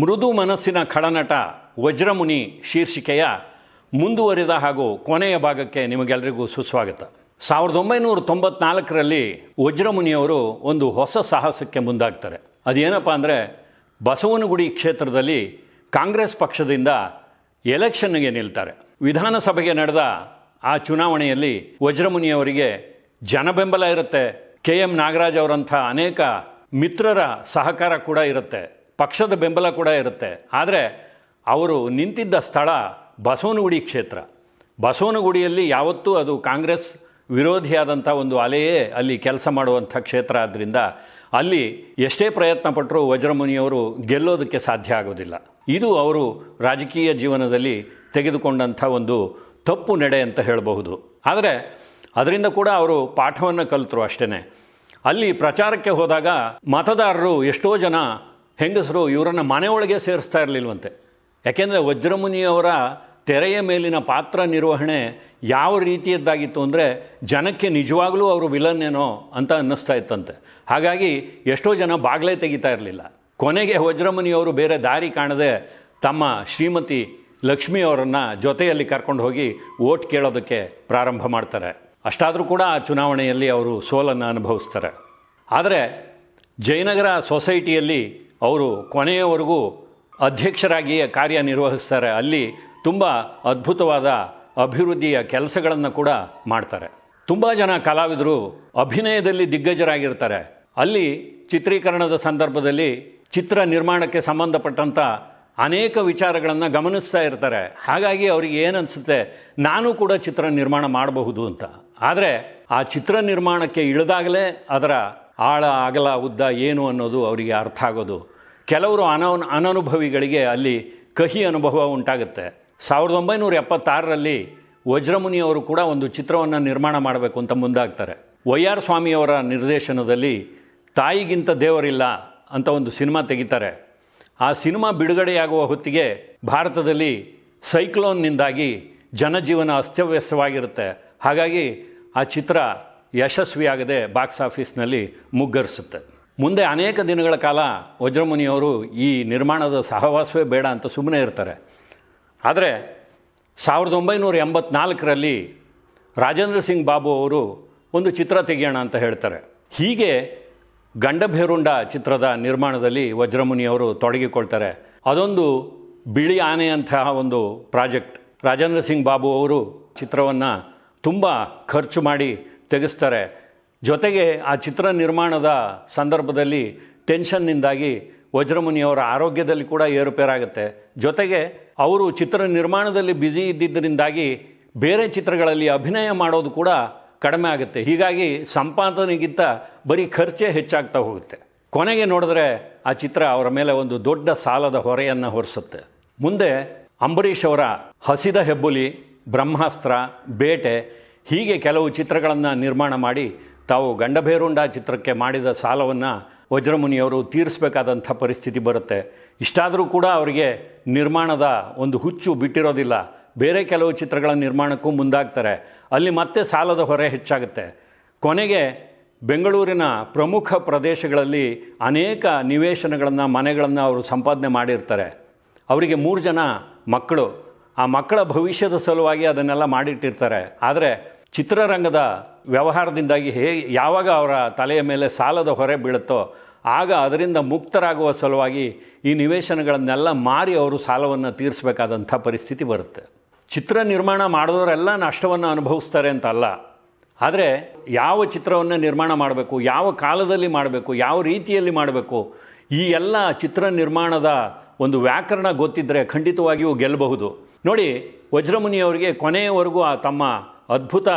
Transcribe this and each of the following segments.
ಮೃದು ಮನಸ್ಸಿನ ಖಳನಟ ವಜ್ರಮುನಿ ಶೀರ್ಷಿಕೆಯ ಮುಂದುವರಿದ ಹಾಗೂ ಕೊನೆಯ ಭಾಗಕ್ಕೆ ನಿಮಗೆಲ್ಲರಿಗೂ ಸುಸ್ವಾಗತ. ಸಾವಿರದ ಒಂಬೈನೂರ ತೊಂಬತ್ನಾಲ್ಕರಲ್ಲಿ ವಜ್ರಮುನಿಯವರು ಒಂದು ಹೊಸ ಸಾಹಸಕ್ಕೆ ಮುಂದಾಗ್ತಾರೆ. ಅದೇನಪ್ಪ ಅಂದರೆ ಬಸವನಗುಡಿ ಕ್ಷೇತ್ರದಲ್ಲಿ ಕಾಂಗ್ರೆಸ್ ಪಕ್ಷದಿಂದ ಎಲೆಕ್ಷನ್ಗೆ ನಿಲ್ತಾರೆ. ವಿಧಾನಸಭೆಗೆ ನಡೆದ ಆ ಚುನಾವಣೆಯಲ್ಲಿ ವಜ್ರಮುನಿಯವರಿಗೆ ಜನಬೆಂಬಲ ಇರುತ್ತೆ. ಕೆ ಎಂ ನಾಗರಾಜ್ ಅವರಂಥ ಅನೇಕ ಮಿತ್ರರ ಸಹಕಾರ ಕೂಡ ಇರುತ್ತೆ. ಪಕ್ಷದ ಬೆಂಬಲ ಕೂಡ ಇರುತ್ತೆ. ಆದರೆ ಅವರು ನಿಂತಿದ್ದ ಸ್ಥಳ ಬಸವನಗುಡಿ ಕ್ಷೇತ್ರ. ಬಸವನಗುಡಿಯಲ್ಲಿ ಯಾವತ್ತೂ ಅದು ಕಾಂಗ್ರೆಸ್ ವಿರೋಧಿಯಾದಂಥ ಒಂದು ಅಲೆಯೇ ಅಲ್ಲಿ ಕೆಲಸ ಮಾಡುವಂಥ ಕ್ಷೇತ್ರ ಆದ್ದರಿಂದ ಅಲ್ಲಿ ಎಷ್ಟೇ ಪ್ರಯತ್ನ ಪಟ್ಟರೂ ವಜ್ರಮುನಿಯವರು ಗೆಲ್ಲೋದಕ್ಕೆ ಸಾಧ್ಯ ಆಗೋದಿಲ್ಲ. ಇದು ಅವರು ರಾಜಕೀಯ ಜೀವನದಲ್ಲಿ ತೆಗೆದುಕೊಂಡಂಥ ಒಂದು ತಪ್ಪು ನಡೆ ಅಂತ ಹೇಳಬಹುದು. ಆದರೆ ಅದರಿಂದ ಕೂಡ ಅವರು ಪಾಠವನ್ನು ಕಲಿತರು ಅಷ್ಟೇ ಅಲ್ಲಿ ಪ್ರಚಾರಕ್ಕೆ ಹೋದಾಗ ಮತದಾರರು ಎಷ್ಟೋ ಜನ ಹೆಂಗಸರು ಇವರನ್ನು ಮನೆಯೊಳಗೆ ಸೇರಿಸ್ತಾ ಇರಲಿಲ್ವಂತೆ. ಯಾಕೆಂದರೆ ವಜ್ರಮುನಿಯವರ ತೆರೆಯ ಮೇಲಿನ ಪಾತ್ರ ನಿರ್ವಹಣೆ ಯಾವ ರೀತಿಯದ್ದಾಗಿತ್ತು ಅಂದರೆ ಜನಕ್ಕೆ ನಿಜವಾಗಲೂ ಅವರು ವಿಲನ್ ಏನೋ ಅಂತ ಅನ್ನಿಸ್ತಾ ಇತ್ತಂತೆ. ಹಾಗಾಗಿ ಎಷ್ಟೋ ಜನ ಬಾಗಿಲೇ ತೆಗಿತಾ ಇರಲಿಲ್ಲ. ಕೊನೆಗೆ ವಜ್ರಮುನಿಯವರು ಬೇರೆ ದಾರಿ ಕಾಣದೆ ತಮ್ಮ ಶ್ರೀಮತಿ ಲಕ್ಷ್ಮಿಯವರನ್ನು ಜೊತೆಯಲ್ಲಿ ಕರ್ಕೊಂಡು ಹೋಗಿ ಓಟ್ ಕೇಳೋದಕ್ಕೆ ಪ್ರಾರಂಭ ಮಾಡ್ತಾರೆ. ಅಷ್ಟಾದರೂ ಕೂಡ ಆ ಚುನಾವಣೆಯಲ್ಲಿ ಅವರು ಸೋಲನ್ನು ಅನುಭವಿಸ್ತಾರೆ. ಆದರೆ ಜಯನಗರ ಸೊಸೈಟಿಯಲ್ಲಿ ಅವರು ಕೊನೆಯವರೆಗೂ ಅಧ್ಯಕ್ಷರಾಗಿಯೇ ಕಾರ್ಯನಿರ್ವಹಿಸ್ತಾರೆ. ಅಲ್ಲಿ ತುಂಬ ಅದ್ಭುತವಾದ ಅಭಿವೃದ್ಧಿಯ ಕೆಲಸಗಳನ್ನು ಕೂಡ ಮಾಡ್ತಾರೆ. ತುಂಬ ಜನ ಕಲಾವಿದರು ಅಭಿನಯದಲ್ಲಿ ದಿಗ್ಗಜರಾಗಿರ್ತಾರೆ. ಅಲ್ಲಿ ಚಿತ್ರೀಕರಣದ ಸಂದರ್ಭದಲ್ಲಿ ಚಿತ್ರ ನಿರ್ಮಾಣಕ್ಕೆ ಸಂಬಂಧಪಟ್ಟಂಥ ಅನೇಕ ವಿಚಾರಗಳನ್ನು ಗಮನಿಸ್ತಾ ಇರ್ತಾರೆ. ಹಾಗಾಗಿ ಅವರಿಗೆ ಏನನ್ಸುತ್ತೆ ನಾನು ಕೂಡ ಚಿತ್ರ ನಿರ್ಮಾಣ ಮಾಡಬಹುದು ಅಂತ. ಆದರೆ ಆ ಚಿತ್ರ ನಿರ್ಮಾಣಕ್ಕೆ ಇಳಿದಾಗಲೇ ಅದರ ಆಳ, ಅಗಲ, ಉದ್ದ ಏನು ಅನ್ನೋದು ಅವರಿಗೆ ಅರ್ಥ ಆಗೋದು. ಕೆಲವರು ಅನ ಅನನುಭವಿಗಳಿಗೆ ಅಲ್ಲಿ ಕಹಿ ಅನುಭವ ಉಂಟಾಗುತ್ತೆ. ಸಾವಿರದ ಒಂಬೈನೂರ ಎಪ್ಪತ್ತಾರರಲ್ಲಿ ವಜ್ರಮುನಿಯವರು ಕೂಡ ಒಂದು ಚಿತ್ರವನ್ನು ನಿರ್ಮಾಣ ಮಾಡಬೇಕು ಅಂತ ಮುಂದಾಗ್ತಾರೆ. ವೈ ಆರ್ ಸ್ವಾಮಿಯವರ ನಿರ್ದೇಶನದಲ್ಲಿ ತಾಯಿಗಿಂತ ದೇವರಿಲ್ಲ ಅಂತ ಒಂದು ಸಿನಿಮಾ ತೆಗಿತಾರೆ. ಆ ಸಿನಿಮಾ ಬಿಡುಗಡೆಯಾಗುವ ಹೊತ್ತಿಗೆ ಭಾರತದಲ್ಲಿ ಸೈಕ್ಲೋನ್ನಿಂದಾಗಿ ಜನಜೀವನ ಅಸ್ತವ್ಯಸ್ತವಾಗಿರುತ್ತೆ. ಹಾಗಾಗಿ ಆ ಚಿತ್ರ ಯಶಸ್ವಿಯಾಗದೆ ಬಾಕ್ಸ್ ಆಫೀಸ್ನಲ್ಲಿ ಮುಗ್ಗರಿಸುತ್ತೆ. ಮುಂದೆ ಅನೇಕ ದಿನಗಳ ಕಾಲ ವಜ್ರಮುನಿಯವರು ಈ ನಿರ್ಮಾಣದ ಸಹವಾಸವೇ ಬೇಡ ಅಂತ ಸುಮ್ಮನೆ ಇರ್ತಾರೆ. ಆದರೆ ಸಾವಿರದ ಒಂಬೈನೂರ ಎಂಬತ್ನಾಲ್ಕರಲ್ಲಿ ರಾಜೇಂದ್ರ ಸಿಂಗ್ ಬಾಬು ಅವರು ಒಂದು ಚಿತ್ರ ತೆಗೆಯೋಣ ಅಂತ ಹೇಳ್ತಾರೆ. ಹೀಗೆ ಗಂಡಭೇರುಂಡ ಚಿತ್ರದ ನಿರ್ಮಾಣದಲ್ಲಿ ವಜ್ರಮುನಿಯವರು ತೊಡಗಿಕೊಳ್ತಾರೆ. ಅದೊಂದು ಬಿಳಿ ಆನೆಯಂತಹ ಒಂದು ಪ್ರಾಜೆಕ್ಟ್. ರಾಜೇಂದ್ರ ಸಿಂಗ್ ಬಾಬು ಅವರು ಚಿತ್ರವನ್ನು ತುಂಬ ಖರ್ಚು ಮಾಡಿ ತೆಗೆಸ್ತಾರೆ. ಜೊತೆಗೆ ಆ ಚಿತ್ರ ನಿರ್ಮಾಣದ ಸಂದರ್ಭದಲ್ಲಿ ಟೆನ್ಷನ್ನಿಂದಾಗಿ ವಜ್ರಮುನಿಯವರ ಆರೋಗ್ಯದಲ್ಲಿ ಕೂಡ ಏರುಪೇರಾಗುತ್ತೆ. ಜೊತೆಗೆ ಅವರು ಚಿತ್ರ ನಿರ್ಮಾಣದಲ್ಲಿ ಬ್ಯುಸಿ ಇದ್ದಿದ್ದರಿಂದಾಗಿ ಬೇರೆ ಚಿತ್ರಗಳಲ್ಲಿ ಅಭಿನಯ ಮಾಡೋದು ಕೂಡ ಕಡಿಮೆ ಆಗುತ್ತೆ. ಹೀಗಾಗಿ ಸಂಪಾದನೆಗಿಂತ ಬರೀ ಖರ್ಚೇ ಹೆಚ್ಚಾಗ್ತಾ ಹೋಗುತ್ತೆ. ಕೊನೆಗೆ ನೋಡಿದ್ರೆ ಆ ಚಿತ್ರ ಅವರ ಮೇಲೆ ಒಂದು ದೊಡ್ಡ ಸಾಲದ ಹೊರೆಯನ್ನು ಹೊರಿಸುತ್ತೆ. ಮುಂದೆ ಅಂಬರೀಷ್ ಅವರ ಹಸಿದ ಹೆಬ್ಬುಲಿ, ಬ್ರಹ್ಮಾಸ್ತ್ರ, ಬೇಟೆ ಹೀಗೆ ಕೆಲವು ಚಿತ್ರಗಳನ್ನು ನಿರ್ಮಾಣ ಮಾಡಿ ತಾವು ಗಂಡಭೇರುಂಡ ಚಿತ್ರಕ್ಕೆ ಮಾಡಿದ ಸಾಲವನ್ನು ವಜ್ರಮುನಿಯವರು ತೀರಿಸಬೇಕಾದಂಥ ಪರಿಸ್ಥಿತಿ ಬರುತ್ತೆ. ಇಷ್ಟಾದರೂ ಕೂಡ ಅವರಿಗೆ ನಿರ್ಮಾಣದ ಒಂದು ಹುಚ್ಚು ಬಿಟ್ಟಿರೋದಿಲ್ಲ. ಬೇರೆ ಕೆಲವು ಚಿತ್ರಗಳ ನಿರ್ಮಾಣಕ್ಕೂ ಮುಂದಾಗ್ತಾರೆ. ಅಲ್ಲಿ ಮತ್ತೆ ಸಾಲದ ಹೊರೆ ಹೆಚ್ಚಾಗುತ್ತೆ. ಕೊನೆಗೆ ಬೆಂಗಳೂರಿನ ಪ್ರಮುಖ ಪ್ರದೇಶಗಳಲ್ಲಿ ಅನೇಕ ನಿವೇಶನಗಳನ್ನು, ಮನೆಗಳನ್ನು ಅವರು ಸಂಪಾದನೆ ಮಾಡಿರ್ತಾರೆ. ಅವರಿಗೆ ಮೂರು ಜನ ಮಕ್ಕಳು. ಆ ಮಕ್ಕಳ ಭವಿಷ್ಯದ ಸಲುವಾಗಿ ಅದನ್ನೆಲ್ಲ ಮಾಡಿಟ್ಟಿರ್ತಾರೆ. ಆದರೆ ಚಿತ್ರರಂಗದ ವ್ಯವಹಾರದಿಂದಾಗಿ ಹೇ, ಯಾವಾಗ ಅವರ ತಲೆಯ ಮೇಲೆ ಸಾಲದ ಹೊರೆ ಬೀಳುತ್ತೋ ಆಗ ಅದರಿಂದ ಮುಕ್ತರಾಗುವ ಸಲುವಾಗಿ ಈ ನಿವೇಶನಗಳನ್ನೆಲ್ಲ ಮಾರಿ ಅವರು ಸಾಲವನ್ನು ತೀರಿಸಬೇಕಾದಂಥ ಪರಿಸ್ಥಿತಿ ಬರುತ್ತೆ. ಚಿತ್ರ ನಿರ್ಮಾಣ ಮಾಡಿದವರೆಲ್ಲ ನಷ್ಟವನ್ನು ಅನುಭವಿಸ್ತಾರೆ ಅಂತ ಅಲ್ಲ. ಆದರೆ ಯಾವ ಚಿತ್ರವನ್ನು ನಿರ್ಮಾಣ ಮಾಡಬೇಕು, ಯಾವ ಕಾಲದಲ್ಲಿ ಮಾಡಬೇಕು, ಯಾವ ರೀತಿಯಲ್ಲಿ ಮಾಡಬೇಕು, ಈ ಎಲ್ಲ ಚಿತ್ರ ನಿರ್ಮಾಣದ ಒಂದು ವ್ಯಾಕರಣ ಗೊತ್ತಿದ್ದರೆ ಖಂಡಿತವಾಗಿಯೂ ಗೆಲ್ಲಬಹುದು. ನೋಡಿ, ವಜ್ರಮುನಿಯವರಿಗೆ ಕೊನೆಯವರೆಗೂ ಆ ತಮ್ಮ ಅದ್ಭುತ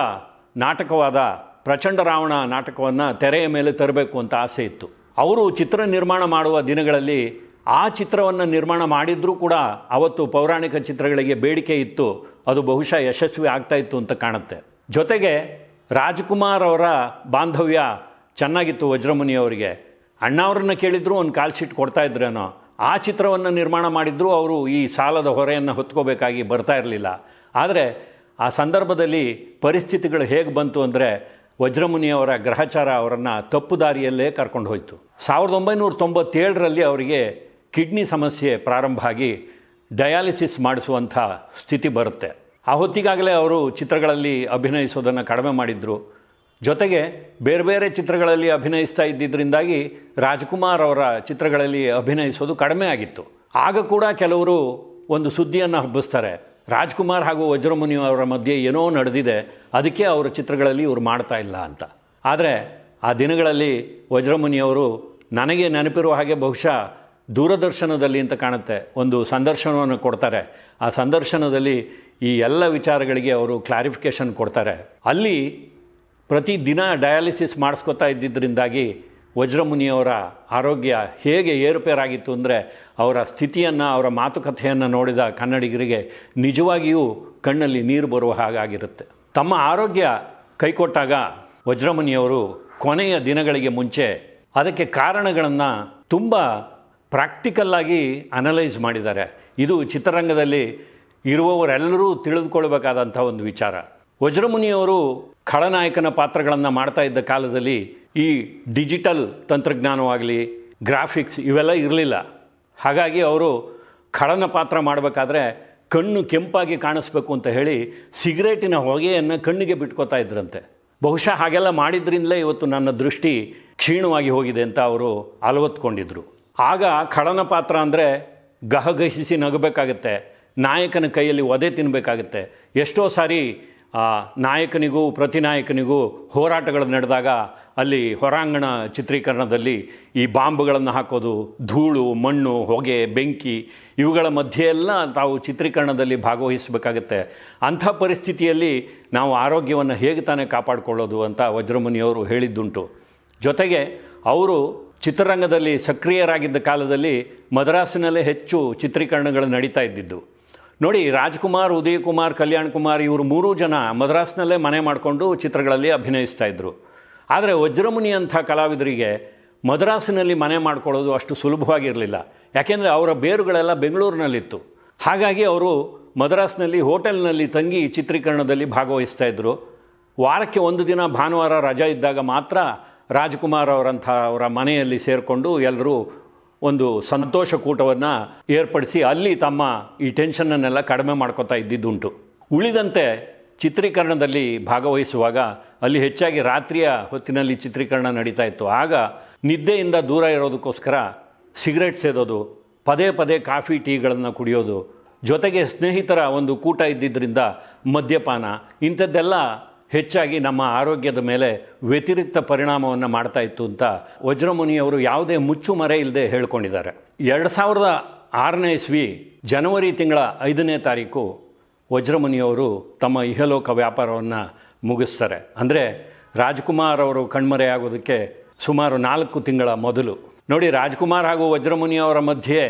ನಾಟಕವಾದ ಪ್ರಚಂಡ ರಾವಣ ನಾಟಕವನ್ನು ತೆರೆಯ ಮೇಲೆ ತರಬೇಕು ಅಂತ ಆಸೆ ಇತ್ತು. ಅವರು ಚಿತ್ರ ನಿರ್ಮಾಣ ಮಾಡುವ ದಿನಗಳಲ್ಲಿ ಆ ಚಿತ್ರವನ್ನು ನಿರ್ಮಾಣ ಮಾಡಿದರೂ ಕೂಡ ಅವತ್ತು ಪೌರಾಣಿಕ ಚಿತ್ರಗಳಿಗೆ ಬೇಡಿಕೆ ಇತ್ತು. ಅದು ಬಹುಶಃ ಯಶಸ್ವಿ ಆಗ್ತಾ ಇತ್ತು ಅಂತ ಕಾಣುತ್ತೆ. ಜೊತೆಗೆ ರಾಜ್ಕುಮಾರ್ ಅವರ ಬಾಂಧವ್ಯ ಚೆನ್ನಾಗಿತ್ತು ವಜ್ರಮುನಿಯವರಿಗೆ ಅಣ್ಣವ್ರನ್ನ ಕೇಳಿದ್ರು, ಒಂದು ಕಾಲ್ ಶೀಟ್ ಕೊಡ್ತಾ ಇದ್ರೇನೋ ಆ ಚಿತ್ರವನ್ನು ನಿರ್ಮಾಣ ಮಾಡಿದ್ರು, ಅವರು ಈ ಸಾಲದ ಹೊರೆಯನ್ನು ಹೊತ್ಕೋಬೇಕಾಗಿ ಬರ್ತಾ ಇರಲಿಲ್ಲ. ಆದರೆ ಆ ಸಂದರ್ಭದಲ್ಲಿ ಪರಿಸ್ಥಿತಿಗಳು ಹೇಗೆ ಬಂತು ಅಂದರೆ ವಜ್ರಮುನಿಯವರ ಗ್ರಹಚಾರ ಅವರನ್ನು ತಪ್ಪು ದಾರಿಯಲ್ಲೇ ಕರ್ಕೊಂಡು ಹೋಯಿತು. ಸಾವಿರದ ಒಂಬೈನೂರ ತೊಂಬತ್ತೇಳರಲ್ಲಿ ಅವರಿಗೆ ಕಿಡ್ನಿ ಸಮಸ್ಯೆ ಪ್ರಾರಂಭ ಆಗಿ ಡಯಾಲಿಸಿಸ್ ಮಾಡಿಸುವಂಥ ಸ್ಥಿತಿ ಬರುತ್ತೆ. ಆ ಹೊತ್ತಿಗಾಗಲೇ ಅವರು ಚಿತ್ರಗಳಲ್ಲಿ ಅಭಿನಯಿಸೋದನ್ನು ಕಡಿಮೆ ಮಾಡಿದ್ರು. ಜೊತೆಗೆ ಬೇರೆ ಬೇರೆ ಚಿತ್ರಗಳಲ್ಲಿ ಅಭಿನಯಿಸ್ತಾ ಇದ್ದಿದ್ದರಿಂದಾಗಿ ರಾಜ್ಕುಮಾರ್ ಅವರ ಚಿತ್ರಗಳಲ್ಲಿ ಅಭಿನಯಿಸೋದು ಕಡಿಮೆ ಆಗಿತ್ತು. ಆಗ ಕೂಡ ಕೆಲವರು ಒಂದು ಸುದ್ದಿಯನ್ನು ಹಬ್ಬಿಸ್ತಾರೆ. ರಾಜ್ಕುಮಾರ್ ಹಾಗೂ ವಜ್ರಮುನಿ ಅವರ ಮಧ್ಯೆ ಏನೋ ನಡೆದಿದೆ, ಅದಕ್ಕೆ ಅವರ ಚಿತ್ರಗಳಲ್ಲಿ ಇವರು ಮಾಡ್ತಾ ಇಲ್ಲ ಅಂತ. ಆದರೆ ಆ ದಿನಗಳಲ್ಲಿ ವಜ್ರಮುನಿಯವರು ನನಗೆ ನೆನಪಿರುವ ಹಾಗೆ ಬಹುಶಃ ದೂರದರ್ಶನದಲ್ಲಿ ಅಂತ ಕಾಣುತ್ತೆ, ಒಂದು ಸಂದರ್ಶನವನ್ನು ಕೊಡ್ತಾರೆ. ಆ ಸಂದರ್ಶನದಲ್ಲಿ ಈ ಎಲ್ಲ ವಿಚಾರಗಳಿಗೆ ಅವರು ಕ್ಲಾರಿಫಿಕೇಷನ್ ಕೊಡ್ತಾರೆ. ಅಲ್ಲಿ ಪ್ರತಿದಿನ ಡಯಾಲಿಸಿಸ್ ಮಾಡಿಸ್ಕೊತಾ ಇದ್ದಿದ್ದರಿಂದಾಗಿ ವಜ್ರಮುನಿಯವರ ಆರೋಗ್ಯ ಹೇಗೆ ಏರುಪೇರಾಗಿತ್ತು ಅಂದರೆ ಅವರ ಸ್ಥಿತಿಯನ್ನು, ಅವರ ಮಾತುಕತೆಯನ್ನು ನೋಡಿದ ಕನ್ನಡಿಗರಿಗೆ ನಿಜವಾಗಿಯೂ ಕಣ್ಣಲ್ಲಿ ನೀರು ಬರುವ ಹಾಗಾಗಿರುತ್ತೆ. ತಮ್ಮ ಆರೋಗ್ಯ ಕೈಕೊಟ್ಟಾಗ ವಜ್ರಮುನಿಯವರು ಕೊನೆಯ ದಿನಗಳಿಗೆ ಮುಂಚೆ ಅದಕ್ಕೆ ಕಾರಣಗಳನ್ನು ತುಂಬ ಪ್ರಾಕ್ಟಿಕಲ್ಲಾಗಿ ಅನಲೈಸ್ ಮಾಡಿದ್ದಾರೆ. ಇದು ಚಿತ್ರರಂಗದಲ್ಲಿ ಇರುವವರೆಲ್ಲರೂ ತಿಳಿದುಕೊಳ್ಳಬೇಕಾದಂಥ ಒಂದು ವಿಚಾರ. ವಜ್ರಮುನಿಯವರು ಖಳನಾಯಕನ ಪಾತ್ರಗಳನ್ನು ಮಾಡ್ತಾ ಇದ್ದ ಕಾಲದಲ್ಲಿ ಈ ಡಿಜಿಟಲ್ ತಂತ್ರಜ್ಞಾನವಾಗಲಿ, ಗ್ರಾಫಿಕ್ಸ್ ಇವೆಲ್ಲ ಇರಲಿಲ್ಲ. ಹಾಗಾಗಿ ಅವರು ಖಳನ ಪಾತ್ರ ಮಾಡಬೇಕಾದ್ರೆ ಕಣ್ಣು ಕೆಂಪಾಗಿ ಕಾಣಿಸ್ಬೇಕು ಅಂತ ಹೇಳಿ ಸಿಗರೇಟಿನ ಹೊಗೆಯನ್ನು ಕಣ್ಣಿಗೆ ಬಿಟ್ಕೋತಾ ಇದ್ರಂತೆ. ಬಹುಶಃ ಹಾಗೆಲ್ಲ ಮಾಡಿದ್ರಿಂದಲೇ ಇವತ್ತು ನನ್ನ ದೃಷ್ಟಿ ಕ್ಷೀಣವಾಗಿ ಹೋಗಿದೆ ಅಂತ ಅವರು ಅಲವತ್ಕೊಂಡಿದ್ರು. ಆಗ ಖಳನ ಪಾತ್ರ ಅಂದರೆ ಗಹಗಹಿಸಿ ನಗಬೇಕಾಗತ್ತೆ, ನಾಯಕನ ಕೈಯಲ್ಲಿ ಒದೆ ತಿನ್ನಬೇಕಾಗತ್ತೆ ಎಷ್ಟೋ ಸಾರಿ ನಾಯಕನಿಗೂ, ಪ್ರತಿನಾಯಕನಿಗೂ ಹೋರಾಟಗಳು ನಡೆದಾಗ ಅಲ್ಲಿ ಹೊರಾಂಗಣ ಚಿತ್ರೀಕರಣದಲ್ಲಿ ಈ ಬಾಂಬ್ಗಳನ್ನು ಹಾಕೋದು, ಧೂಳು, ಮಣ್ಣು, ಹೊಗೆ, ಬೆಂಕಿ ಇವುಗಳ ಮಧ್ಯೆ ಎಲ್ಲ ತಾವು ಚಿತ್ರೀಕರಣದಲ್ಲಿ ಭಾಗವಹಿಸಬೇಕಾಗತ್ತೆ. ಅಂಥ ಪರಿಸ್ಥಿತಿಯಲ್ಲಿ ನಾವು ಆರೋಗ್ಯವನ್ನು ಹೇಗೆ ತಾನೇ ಕಾಪಾಡಿಕೊಳ್ಳೋದು ಅಂತ ವಜ್ರಮುನಿಯವರು ಹೇಳಿದ್ದುಂಟು. ಜೊತೆಗೆ ಅವರು ಚಿತ್ರರಂಗದಲ್ಲಿ ಸಕ್ರಿಯರಾಗಿದ್ದ ಕಾಲದಲ್ಲಿ ಮದ್ರಾಸಿನಲ್ಲೇ ಹೆಚ್ಚು ಚಿತ್ರೀಕರಣಗಳು ನಡೀತಾ ಇದ್ದಿದ್ದು. ನೋಡಿ, ರಾಜ್ಕುಮಾರ್ ಉದಯ್ ಕುಮಾರ್ ಕಲ್ಯಾಣ್ ಕುಮಾರ್ ಇವರು ಮೂರೂ ಜನ ಮದ್ರಾಸ್ನಲ್ಲೇ ಮನೆ ಮಾಡಿಕೊಂಡು ಚಿತ್ರಗಳಲ್ಲಿ ಅಭಿನಯಿಸ್ತಾ ಇದ್ದರು ಆದರೆ ವಜ್ರಮುನಿ ಅಂಥ ಕಲಾವಿದರಿಗೆ ಮದ್ರಾಸಿನಲ್ಲಿ ಮನೆ ಮಾಡ್ಕೊಳ್ಳೋದು ಅಷ್ಟು ಸುಲಭವಾಗಿರಲಿಲ್ಲ. ಯಾಕೆಂದರೆ ಅವರ ಬೇರುಗಳೆಲ್ಲ ಬೆಂಗಳೂರಿನಲ್ಲಿತ್ತು. ಹಾಗಾಗಿ ಅವರು ಮದ್ರಾಸ್ನಲ್ಲಿ ಹೋಟೆಲ್ನಲ್ಲಿ ತಂಗಿ ಚಿತ್ರೀಕರಣದಲ್ಲಿ ಭಾಗವಹಿಸ್ತಾ ಇದ್ದರು ವಾರಕ್ಕೆ ಒಂದು ದಿನ ಭಾನುವಾರ ರಜಾ ಇದ್ದಾಗ ಮಾತ್ರ ರಾಜ್ಕುಮಾರ್ ಅವರಂಥ ಅವರ ಮನೆಯಲ್ಲಿ ಸೇರಿಕೊಂಡು ಎಲ್ಲರೂ ಒಂದು ಸಂತೋಷ ಕೂಟವನ್ನು ಏರ್ಪಡಿಸಿ ಅಲ್ಲಿ ತಮ್ಮ ಈ ಟೆನ್ಷನ್ನನ್ನೆಲ್ಲ ಕಡಿಮೆ ಮಾಡ್ಕೋತಾ ಇದ್ದಿದ್ದುಂಟು. ಉಳಿದಂತೆ ಚಿತ್ರೀಕರಣದಲ್ಲಿ ಭಾಗವಹಿಸುವಾಗ ಅಲ್ಲಿ ಹೆಚ್ಚಾಗಿ ರಾತ್ರಿಯ ಹೊತ್ತಿನಲ್ಲಿ ಚಿತ್ರೀಕರಣ ನಡೀತಾ ಇತ್ತು. ಆಗ ನಿದ್ದೆಯಿಂದ ದೂರ ಇರೋದಕ್ಕೋಸ್ಕರ ಸಿಗರೆಟ್ ಸೇದೋದು, ಪದೇ ಪದೇ ಕಾಫಿ, ಟೀಗಳನ್ನು ಕುಡಿಯೋದು, ಜೊತೆಗೆ ಸ್ನೇಹಿತರ ಒಂದು ಕೂಟ ಇದ್ದಿದ್ದರಿಂದ ಮದ್ಯಪಾನ, ಇಂಥದ್ದೆಲ್ಲ ಹೆಚ್ಚಾಗಿ ನಮ್ಮ ಆರೋಗ್ಯದ ಮೇಲೆ ವ್ಯತಿರಿಕ್ತ ಪರಿಣಾಮವನ್ನು ಮಾಡ್ತಾ ಇತ್ತು ಅಂತ ವಜ್ರಮುನಿಯವರು ಯಾವುದೇ ಮುಚ್ಚುಮರೆ ಇಲ್ಲದೆ ಹೇಳ್ಕೊಂಡಿದ್ದಾರೆ. ಎರಡು ಸಾವಿರದ ಆರನೇ ಇಸ್ವಿ ಜನವರಿ ತಿಂಗಳ ಐದನೇ ತಾರೀಕು ವಜ್ರಮುನಿಯವರು ತಮ್ಮ ಇಹಲೋಕ ವ್ಯಾಪಾರವನ್ನು ಮುಗಿಸ್ತಾರೆ. ಅಂದರೆ ರಾಜ್ಕುಮಾರ್ ಅವರು ಕಣ್ಮರೆಯಾಗೋದಕ್ಕೆ ಸುಮಾರು ನಾಲ್ಕು ತಿಂಗಳ ಮೊದಲು. ನೋಡಿ, ರಾಜ್ಕುಮಾರ್ ಹಾಗೂ ವಜ್ರಮುನಿಯವರ ಮಧ್ಯೆ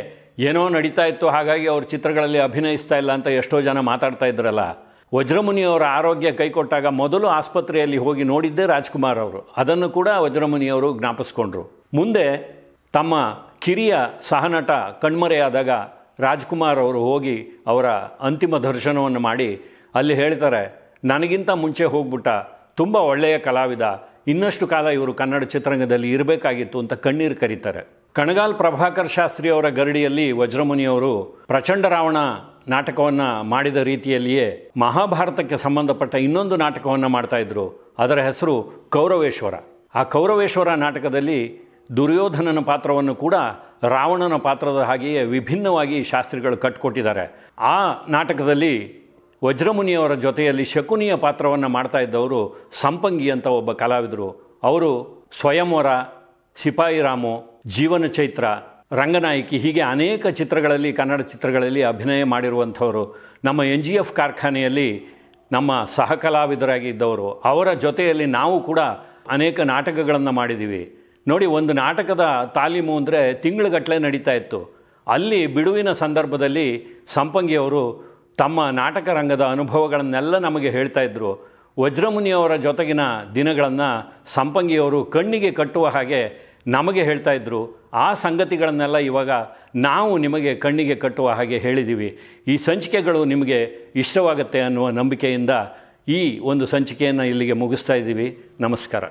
ಏನೋ ನಡೀತಾ ಇತ್ತು, ಹಾಗಾಗಿ ಅವ್ರ ಚಿತ್ರಗಳಲ್ಲಿ ಅಭಿನಯಿಸ್ತಾ ಇಲ್ಲ ಅಂತ ಎಷ್ಟೋ ಜನ ಮಾತಾಡ್ತಾ ಇದ್ರಲ್ಲ. ವಜ್ರಮುನಿಯವರ ಆರೋಗ್ಯ ಕೈಕೊಟ್ಟಾಗ ಮೊದಲು ಆಸ್ಪತ್ರೆಯಲ್ಲಿ ಹೋಗಿ ನೋಡಿದ್ದೇ ರಾಜ್ಕುಮಾರ್ ಅವರು. ಅದನ್ನು ಕೂಡ ವಜ್ರಮುನಿಯವರು ಜ್ಞಾಪಿಸ್ಕೊಂಡ್ರು. ಮುಂದೆ ತಮ್ಮ ಕಿರಿಯ ಸಹನಟ ಕಣ್ಮರೆಯಾದಾಗ ರಾಜ್ಕುಮಾರ್ ಅವರು ಹೋಗಿ ಅವರ ಅಂತಿಮ ದರ್ಶನವನ್ನು ಮಾಡಿ ಅಲ್ಲಿ ಹೇಳ್ತಾರೆ ನನಗಿಂತ ಮುಂಚೆ ಹೋಗ್ಬಿಟ್ಟ ತುಂಬ ಒಳ್ಳೆಯ ಕಲಾವಿದ, ಇನ್ನಷ್ಟು ಕಾಲ ಇವರು ಕನ್ನಡ ಚಿತ್ರರಂಗದಲ್ಲಿ ಇರಬೇಕಾಗಿತ್ತು ಅಂತ ಕಣ್ಣೀರು ಕರೀತಾರೆ. ಕಣಗಾಲ್ ಪ್ರಭಾಕರ್ ಶಾಸ್ತ್ರಿ ಅವರ ಗರಡಿಯಲ್ಲಿ ವಜ್ರಮುನಿಯವರು ಪ್ರಚಂಡ ರಾವಣ ನಾಟಕವನ್ನು ಮಾಡಿದ ರೀತಿಯಲ್ಲಿಯೇ ಮಹಾಭಾರತಕ್ಕೆ ಸಂಬಂಧಪಟ್ಟ ಇನ್ನೊಂದು ನಾಟಕವನ್ನು ಮಾಡ್ತಾಯಿದ್ರು ಅದರ ಹೆಸರು ಕೌರವೇಶ್ವರ. ಆ ಕೌರವೇಶ್ವರ ನಾಟಕದಲ್ಲಿ ದುರ್ಯೋಧನನ ಪಾತ್ರವನ್ನು ಕೂಡ ರಾವಣನ ಪಾತ್ರದ ಹಾಗೆಯೇ ವಿಭಿನ್ನವಾಗಿ ಶಾಸ್ತ್ರಿಗಳು ಕಟ್ಕೊಟ್ಟಿದ್ದಾರೆ. ಆ ನಾಟಕದಲ್ಲಿ ವಜ್ರಮುನಿಯವರ ಜೊತೆಯಲ್ಲಿ ಶಕುನಿಯ ಪಾತ್ರವನ್ನು ಮಾಡ್ತಾ ಇದ್ದವರು ಸಂಪಂಗಿ ಅಂತ ಒಬ್ಬ ಕಲಾವಿದರು. ಅವರು ಸ್ವಯಂವರ, ಸಿಪಾಯಿ ರಾಮು, ಜೀವನ ಚೈತ್ರ ರಂಗನಾಯಕಿ ಹೀಗೆ ಅನೇಕ ಚಿತ್ರಗಳಲ್ಲಿ, ಕನ್ನಡ ಚಿತ್ರಗಳಲ್ಲಿ ಅಭಿನಯ ಮಾಡಿರುವಂಥವರು, ನಮ್ಮ ಎನ್ ಜಿ ಎಫ್ ಕಾರ್ಖಾನೆಯಲ್ಲಿ ನಮ್ಮ ಸಹಕಲಾವಿದರಾಗಿ ಇದ್ದವರು, ಅವರ ಜೊತೆಯಲ್ಲಿ ನಾವು ಕೂಡ ಅನೇಕ ನಾಟಕಗಳನ್ನು ಮಾಡಿದ್ದೀವಿ ನೋಡಿ, ಒಂದು ನಾಟಕದ ತಾಲೀಮು ಅಂದರೆ ತಿಂಗಳುಗಟ್ಟಲೆ ನಡೀತಾ ಇತ್ತು. ಅಲ್ಲಿ ಬಿಡುವಿನ ಸಂದರ್ಭದಲ್ಲಿ ಸಂಪಂಗಿಯವರು ತಮ್ಮ ನಾಟಕ ರಂಗದ ಅನುಭವಗಳನ್ನೆಲ್ಲ ನಮಗೆ ಹೇಳ್ತಾ ಇದ್ದರು ವಜ್ರಮುನಿಯವರ ಜೊತೆಗಿನ ದಿನಗಳನ್ನು ಸಂಪಂಗಿಯವರು ಕಣ್ಣಿಗೆ ಕಟ್ಟುವ ಹಾಗೆ ನಮಗೆ ಹೇಳ್ತಾ ಇದ್ದರು ಆ ಸಂಗತಿಗಳನ್ನೆಲ್ಲ ಇವಾಗ ನಾವು ನಿಮಗೆ ಕಣ್ಣಿಗೆ ಕಟ್ಟುವ ಹಾಗೆ ಹೇಳಿದ್ದೀವಿ ಈ ಸಂಚಿಕೆಗಳು ನಿಮಗೆ ಇಷ್ಟವಾಗುತ್ತೆ ಅನ್ನುವ ನಂಬಿಕೆಯಿಂದ ಈ ಒಂದು ಸಂಚಿಕೆಯನ್ನು ಇಲ್ಲಿಗೆ ಮುಗಿಸ್ತಾ ಇದ್ದೀವಿ. ನಮಸ್ಕಾರ.